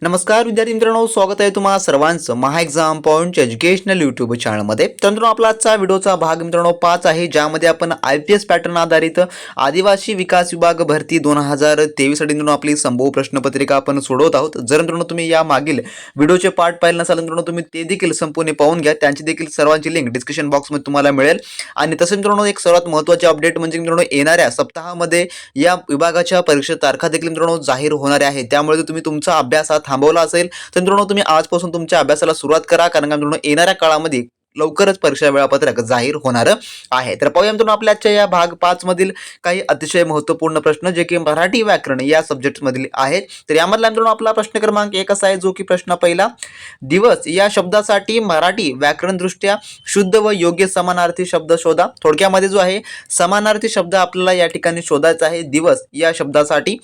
नमस्कार विद्यार्थी मित्रांनो स्वागत आहे तुम्हा सर्वांचं Maha exam point educational YouTube चॅनलमध्ये तर मित्रांनो आपला आजचा व्हिडिओचा भाग मित्रांनो पाच आहे ज्यामध्ये आपण आय पी एस पॅटर्न आधारित आदिवासी विकास विभाग भरती दोन हजार तेवीससाठी मित्रांनो आपली संभव प्रश्नपत्रिका आपण सोडवत आहोत. जर मित्रांनो तुम्ही या मागील व्हिडिओचे पार्ट पाहिले नसाल मित्रांनो तुम्ही ते देखील संपूर्ण पाहून घ्या. त्यांची देखील सर्वांची लिंक डिस्क्रिप्शन बॉक्समध्ये तुम्हाला मिळेल. आणि तसं मित्रांनो एक सर्वात महत्त्वाचे अपडेट म्हणजे मित्रांनो येणाऱ्या सप्ताहामध्ये या विभागाच्या परीक्षा तारखा देखील मित्रांनो जाहीर होणाऱ्या आहेत. त्यामुळे तुम्ही तुमचा अभ्यासात थांबवला असेल तर मित्रांनो तुम्ही आजपासून तुमच्या अभ्यासाला सुरुवात करा कारण का मित्रांनो येणाऱ्या काळामध्ये लवकरच परीक्षा वेळापत्रक जाहीर होणार आहे. तर पाहूया मित्रांनो आपल्या आजच्या या भाग पाच मधील काही अतिशय महत्त्वपूर्ण प्रश्न जे की मराठी व्याकरण या सब्जेक्ट मधील आहेत. तर यामधला मित्रांनो आपला प्रश्न क्रमांक एक असा आहे जो की प्रश्न पहिला दिवस या शब्दासाठी मराठी व्याकरणदृष्ट्या शुद्ध व योग्य समानार्थी शब्द शोधा. थोडक्यामध्ये जो आहे समानार्थी शब्द आपल्याला या ठिकाणी शोधायचा आहे. दिवस या शब्दासाठी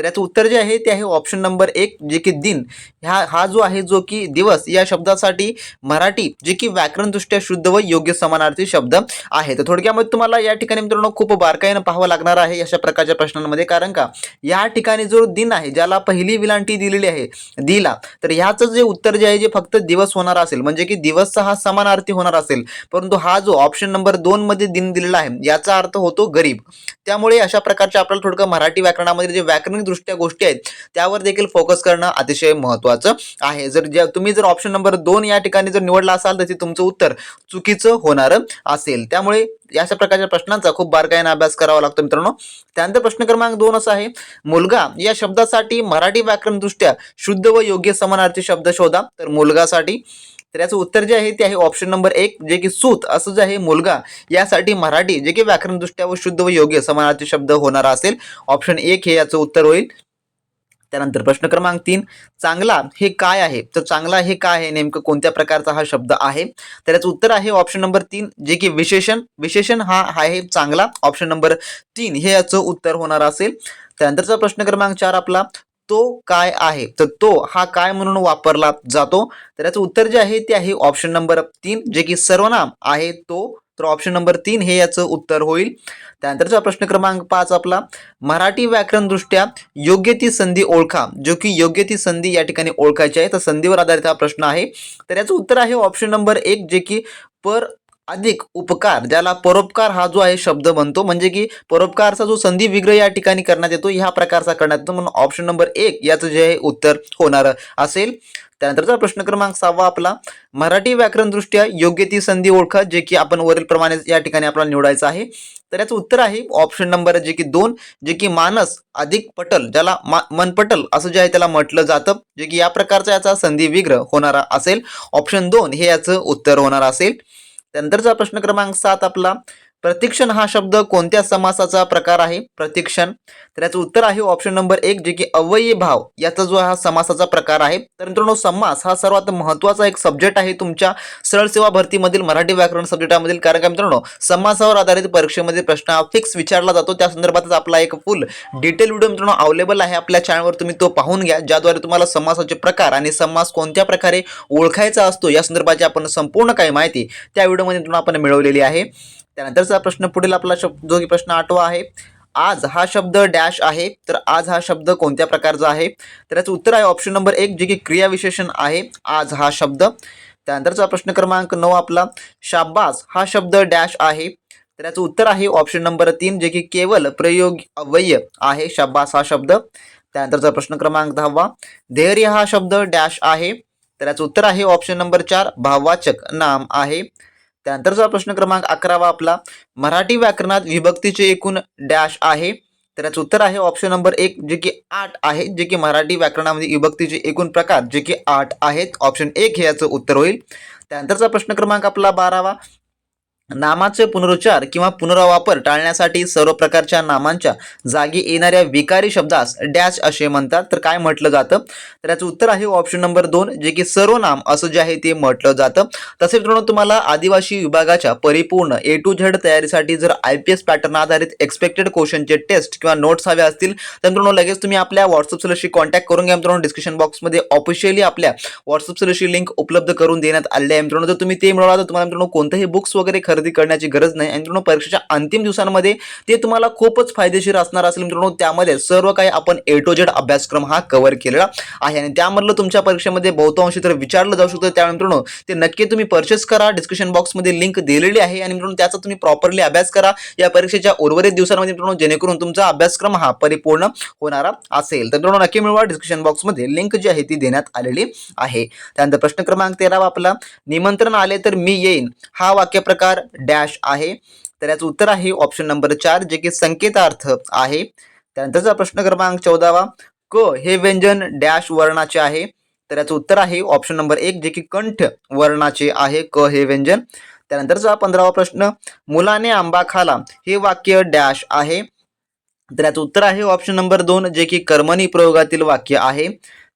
तर याचं उत्तर जे आहे ते आहे ऑप्शन नंबर एक जे की दिन. ह्या हा जो आहे जो की दिवस या शब्दासाठी मराठी जे की व्याकरणदृष्ट्या शुद्ध व योग्य समानार्थी शब्द आहे. तर थोडक्यामध्ये तुम्हाला या ठिकाणी मित्रांनो खूप बारकाईनं पाहावं लागणार आहे अशा प्रकारच्या प्रश्नांमध्ये. कारण का या ठिकाणी जो दिन आहे ज्याला पहिली विलांटी दिलेली आहे दिला तर ह्याचं जे उत्तर जे आहे जे फक्त दिवस होणार असेल म्हणजे की दिवसचा हा समानार्थी होणार असेल परंतु हा जो ऑप्शन नंबर दोन मध्ये दिन दिलेला आहे याचा अर्थ होतो गरीब. त्यामुळे अशा प्रकारचे आपल्याला थोडकं मराठी व्याकरणामध्ये जे व्याकरणिक दृष्ट्या गोष्टी आहेत त्यावर देखील फोकस करणं अतिशय महत्त्वाचं आहे. जर ज्या तुम्ही जर ऑप्शन नंबर दोन या ठिकाणी जर निवडला असाल तर ते तुमचं उत्तर चुकीचं होणार असेल. त्यामुळे या अशा प्रकारच्या प्रश्नांचा खूप बारकाईने अभ्यास करावा लागतो मित्रांनो. त्यानंतर प्रश्न क्रमांक दोन असा आहे मुलगा या शब्दासाठी मराठी व्याकरणदृष्ट्या शुद्ध व योग्य समानार्थी शब्द शोधा. तर मुलगासाठी तर याचं उत्तर जे आहे ते आहे ऑप्शन नंबर एक जे की सूत असं जे आहे मुलगा यासाठी मराठी जे की व्याकरणदृष्ट्या व शुद्ध व योग्य समानार्थी शब्द होणार असेल. ऑप्शन एक हे याचं उत्तर होईल. त्यानंतर प्रश्न क्रमांक तीन चांगला हे काय आहे? तर चांगला हे काय आहे? नेमकं कोणत्या प्रकारचा हा शब्द आहे? तर याचं उत्तर आहे ऑप्शन नंबर तीन जे की विशेषण विशेषण हा आहे चांगला. ऑप्शन नंबर तीन हे याचं उत्तर होणार असेल. त्यानंतरचा प्रश्न क्रमांक चार आपला तो काय आहे? तर तो हा काय म्हणून वापरला जातो? तर याचं उत्तर जे आहे ते आहे ऑप्शन नंबर तीन जे की सर्वनाम आहे तो. तर ऑप्शन नंबर तीन हे याचं उत्तर होईल. त्यानंतरचा प्रश्न क्रमांक पाच आपला. मराठी व्याकरणदृष्ट्या योग्य ती संधी ओळखा. जो की योग्य ती संधी या ठिकाणी ओळखायची आहे. तर संधीवर आधारित हा प्रश्न आहे. तर याचं उत्तर आहे ऑप्शन नंबर एक जे की पर अधिक उपकार ज्याला परोपकार हा जो आहे शब्द बनतो म्हणजे की परोपकारचा जो संधी विग्रह या ठिकाणी करण्यात येतो ह्या प्रकारचा करण्यात येतो. म्हणून ऑप्शन नंबर एक याचं जे आहे उत्तर होणार असेल. त्यानंतरचा प्रश्न क्रमांक सहावा आपला. मराठी व्याकरणदृष्ट्या योग्य ती संधी ओळखा जे की आपण वरील प्रमाणे या ठिकाणी आपल्याला निवडायचं आहे. तर याचं उत्तर आहे ऑप्शन नंबर जे की दोन जे की मानस अधिक पटल ज्याला मा मनपटल असं जे आहे त्याला म्हटलं जातं जे की या प्रकारचा याचा संधी विग्रह होणारा असेल. ऑप्शन दोन हे याचं उत्तर होणार असेल. त्यानंतरचा प्रश्न क्रमांक सात आपला. प्रतिक्षण हा शब्द कोणत्या समासाचा प्रकार आहे? प्रतिक्षण. तर याचं उत्तर आहे ऑप्शन नंबर एक जे की अव्ययी भाव. याचा जो हा समासाचा प्रकार आहे. तर मित्रांनो समास हा सर्वात महत्त्वाचा एक सब्जेक्ट आहे तुमच्या सरळ सेवा भरतीमधील मराठी व्याकरण सब्जेक्टामधील कारण का मित्रांनो समासावर आधारित परीक्षेमध्ये प्रश्न हा फिक्स विचारला जातो. त्या संदर्भातच आपला एक फुल डिटेल व्हिडिओ मित्रांनो अवेलेबल आहे. आपल्या चॅनलवर तुम्ही तो पाहून घ्या. ज्याद्वारे तुम्हाला समासाचे प्रकार आणि समास कोणत्या प्रकारे ओळखायचा असतो या संदर्भाची आपण संपूर्ण काही माहिती त्या व्हिडिओमध्ये मित्रांनो आपण मिळवलेली आहे. त्यानंतरचा प्रश्न पुढील आपला शब्द जो की प्रश्न आठवा आहे. आज हा शब्द डॅश आहे तर आज हा शब्द कोणत्या प्रकारचा आहे? तर याचं उत्तर आहे ऑप्शन नंबर एक जे की क्रियाविशेषण आहे. आज हा शब्द. त्यानंतरचा प्रश्न क्रमांक नऊ आपला. शाब्बास हा शब्द डॅश आहे. तर याचं उत्तर आहे ऑप्शन नंबर तीन जे की केवळ प्रयोग अवय आहे. शाब्बास हा शब्द. त्यानंतरचा प्रश्न क्रमांक दहावा. धैर्य हा शब्द डॅश आहे. तर याचं उत्तर आहे ऑप्शन नंबर चार भाववाचक नाम आहे. त्यानंतरचा प्रश्न क्रमांक अकरावा आपला मराठी व्याकरणात विभक्तीचे एकूण डॅश आहे. तर याचं उत्तर आहे ऑप्शन नंबर एक जे की आठ आहे जे की मराठी व्याकरणामध्ये विभक्तीचे एकूण प्रकार जे की आठ आहेत. ऑप्शन एक हे याचं उत्तर होईल. त्यानंतरचा प्रश्न क्रमांक आपला बारावा नामाचे पुनरुच्चार किंवा पुनरावापर टाळण्यासाठी सर्व प्रकारच्या नामांच्या जागी येणाऱ्या विकारी शब्दास डॅश असे म्हणतात. तर काय म्हटलं जातं? तर याचं उत्तर आहे ऑप्शन नंबर दोन जे की सर्व नाम असं जे आहे ते म्हटलं जातं. तसेच मित्रांनो तुम्हाला आदिवासी विभागाच्या परिपूर्ण ए टू झेड तयारीसाठी जर आय पी एस पॅटर्न आधारित एक्सपेक्टेड क्वेश्चनचे टेस्ट किंवा नोट्स हवे असतील तर मित्रांनो लगेच तुम्ही आपल्या व्हॉट्सअप सलशी कॉन्टॅक्ट करून घ्या. मित्रांनो डिस्क्रिप्शन बॉक्समध्ये ऑफिशियली आपल्या व्हॉट्सअप सलशी लिंक उपलब्ध करून देण्यात आले आहे. मित्रांनो जर तुम्ही ते मिळवला तर तुम्हाला मित्रांनो कोणतेही बुक्स वगैरे खरेदी खरेदी करण्याची गरज नाही. आणि मित्रांनो परीक्षेच्या अंतिम दिवसांमध्ये ते तुम्हाला खूपच फायदेशीर असणार असेल मित्रांनो. त्यामध्ये सर्व काही आपण ए टू जेड अभ्यासक्रम हा कव्हर केलेला आहे. आणि त्यामधलं तुमच्या परीक्षेमध्ये बहुतांशी तर विचारलं जाऊ शकतं. त्यामुळे मित्रांनो ते नक्की तुम्ही परचेस करा. डिस्क्रिप्शन बॉक्समध्ये लिंक दिलेली आहे. आणि मित्रांनो त्याचा तुम्ही प्रॉपरली अभ्यास करा. या परीक्षेच्या उर्वरित दिवसांमध्ये मित्रांनो जेणेकरून तुमचा अभ्यासक्रम हा परिपूर्ण होणारा असेल. तर मित्रांनो नक्की मिळवा. डिस्क्रिप्शन बॉक्समध्ये लिंक जी आहे ती देण्यात आलेली आहे. त्यानंतर प्रश्न क्रमांक तेरावा आपला. निमंत्रण आले तर मी येईन. हा वाक्यप्रकार डॅश आहे. तर याचं उत्तर आहे ऑप्शन नंबर चार जे की संकेतार्थ आहे. त्यानंतरचा प्रश्न क्रमांक चौदावा क हे व्यंजन डॅश वर्णाचे आहे. तर याचं उत्तर आहे ऑप्शन नंबर एक जे की कंठ वर्णाचे आहे क हे व्यंजन. त्यानंतरचा पंधरावा प्रश्न मुलाने आंबा खाला हे वाक्य डॅश आहे. तर याचं उत्तर आहे ऑप्शन नंबर दोन जे की कर्मणी प्रयोगातील वाक्य आहे.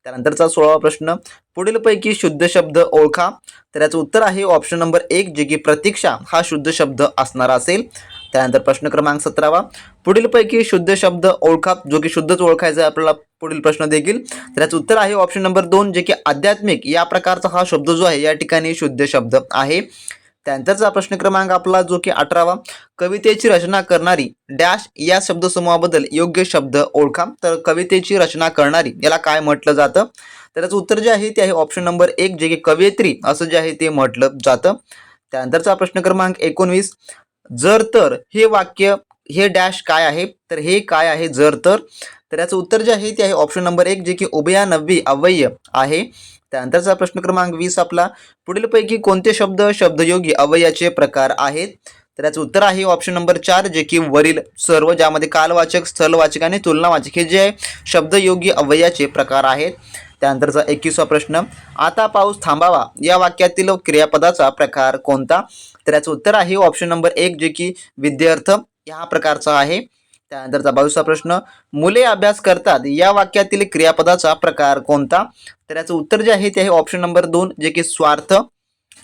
त्यानंतरचा सोळावा प्रश्न पुढीलपैकी शुद्ध शब्द ओळखा. तर याचं उत्तर आहे ऑप्शन नंबर एक जे की प्रतीक्षा हा शुद्ध शब्द असणारा असेल. त्यानंतर प्रश्न क्रमांक सतरावा पुढीलपैकी शुद्ध शब्द ओळखा जो की शुद्धच ओळखायचा आहे आपल्याला पुढील प्रश्न देखील. तर याचं उत्तर आहे ऑप्शन नंबर दोन जे की आध्यात्मिक या प्रकारचा हा शब्द जो आहे या ठिकाणी शुद्ध शब्द आहे. त्यानंतरचा प्रश्न क्रमांक आपला जो की अठरावा. कवितेची रचना करणारी डॅश या शब्दसमूहाबद्दल योग्य शब्द ओळखा. तर कवितेची रचना करणारी याला काय म्हटलं जातं? त्याचं उत्तर जे आहे ते आहे ऑप्शन नंबर एक जे की कवयित्री असं जे आहे ते म्हटलं जातं. त्यानंतरचा प्रश्न क्रमांक एकोणवीस. जर तर हे वाक्य हे डॅश काय आहे? तर हे काय आहे जर तर? तर याचं उत्तर जे आहे ते आहे ऑप्शन नंबर एक जे की उभया नववी अव्यय आहे. त्यानंतरचा प्रश्न क्रमांक वीस आपला. पुढीलपैकी कोणते शब्द शब्दयोगी अव्ययाचे प्रकार आहेत? तर याचं उत्तर आहे ऑप्शन नंबर चार जे की वरील सर्व ज्यामध्ये कालवाचक स्थलवाचक आणि तुलनावाचक हे जे आहे शब्दयोगी अव्ययाचे प्रकार आहेत. त्यानंतरचा एकवीसवा प्रश्न आता पाऊस थांबावा. या वाक्यातील क्रियापदाचा प्रकार कोणता? तर याचं उत्तर आहे ऑप्शन नंबर एक जे की विद्यार्थ ह्या प्रकारचा आहे. त्यानंतरचा बावीसवा प्रश्न मुले अभ्यास करतात या वाक्यातील क्रियापदाचा प्रकार कोणता? तर याचं उत्तर जे आहे ते आहे ऑप्शन नंबर दोन जे की स्वार्थ.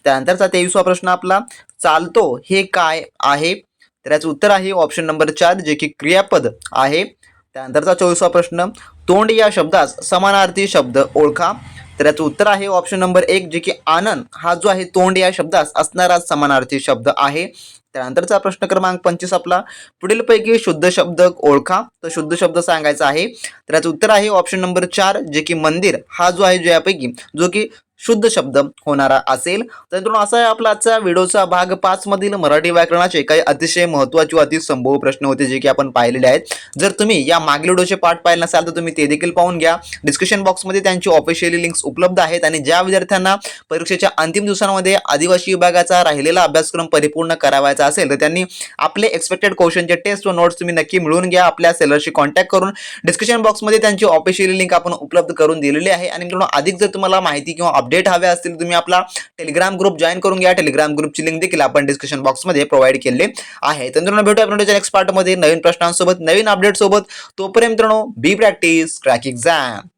त्यानंतरचा तेवीसवा प्रश्न आपला चालतो हे काय आहे? तर याचं उत्तर आहे ऑप्शन नंबर चार जे की क्रियापद आहे. त्यानंतरचा चोवीसवा प्रश्न तोंड या शब्दास समानार्थी शब्द ओळखा. तर याचं उत्तर आहे ऑप्शन नंबर एक जे की आनंद हा जो आहे तोंड या शब्दास असणारा समानार्थी शब्द आहे. त्यानंतरचा प्रश्न क्रमांक पंचवीस आपला. पुढीलपैकी शुद्ध शब्द ओळखा. तर शुद्ध शब्द सांगायचा आहे. तर याचं उत्तर आहे ऑप्शन नंबर चार जे की मंदिर. हा जो आहे जो यापैकी जो की शुद्ध शब्द होणारा असेल. तर मित्रांनो असा आहे आपला आजचा व्हिडिओचा भाग पाच मधील मराठी व्याकरणाचे काही अतिशय महत्त्वाचे व अतिसंभव प्रश्न होते जे की आपण पाहिलेले आहेत. जर तुम्ही या मागील व्हिडिओचे पाठ पाहिले नसाल तर तुम्ही ते देखील पाहून घ्या. डिस्क्रिप्शन बॉक्समध्ये त्यांची ऑफिशियली लिंक्स उपलब्ध आहेत आणि ज्या विद्यार्थ्यांना परीक्षेच्या अंतिम दिवसांमध्ये आदिवासी विभागाचा राहिलेला अभ्यासक्रम परिपूर्ण करावायचा असेल तर त्यांनी आपले एक्सपेक्टेड क्वेश्चनचे टेस्ट व नोट्स तुम्ही नक्की मिळवून घ्या. आपल्या सेलरशी कॉन्टॅक्ट करून डिस्क्रिप्शन बॉक्समध्ये त्यांची ऑफिशियली लिंक आपण उपलब्ध करून दिलेली आहे. आणि मित्रांनो अधिक जर तुम्हाला माहिती किंवा अपडेट हवे असतील तुम्ही आपला टेलिग्राम ग्रुप जॉईन करून घ्या. टेलिग्राम ग्रुपची लिंक देखील आपण डिस्क्रिप्शन बॉक्समध्ये प्रोव्हाइड केले आहे. तर मित्रांनो भेटू आपण नेक्स्ट पार्टमध्ये नवीन प्रश्नांसोबत नवीन अपडेट सोबत. तोपर्यंत मित्रांनो बी प्रॅक्टिस क्रॅक एक्झाम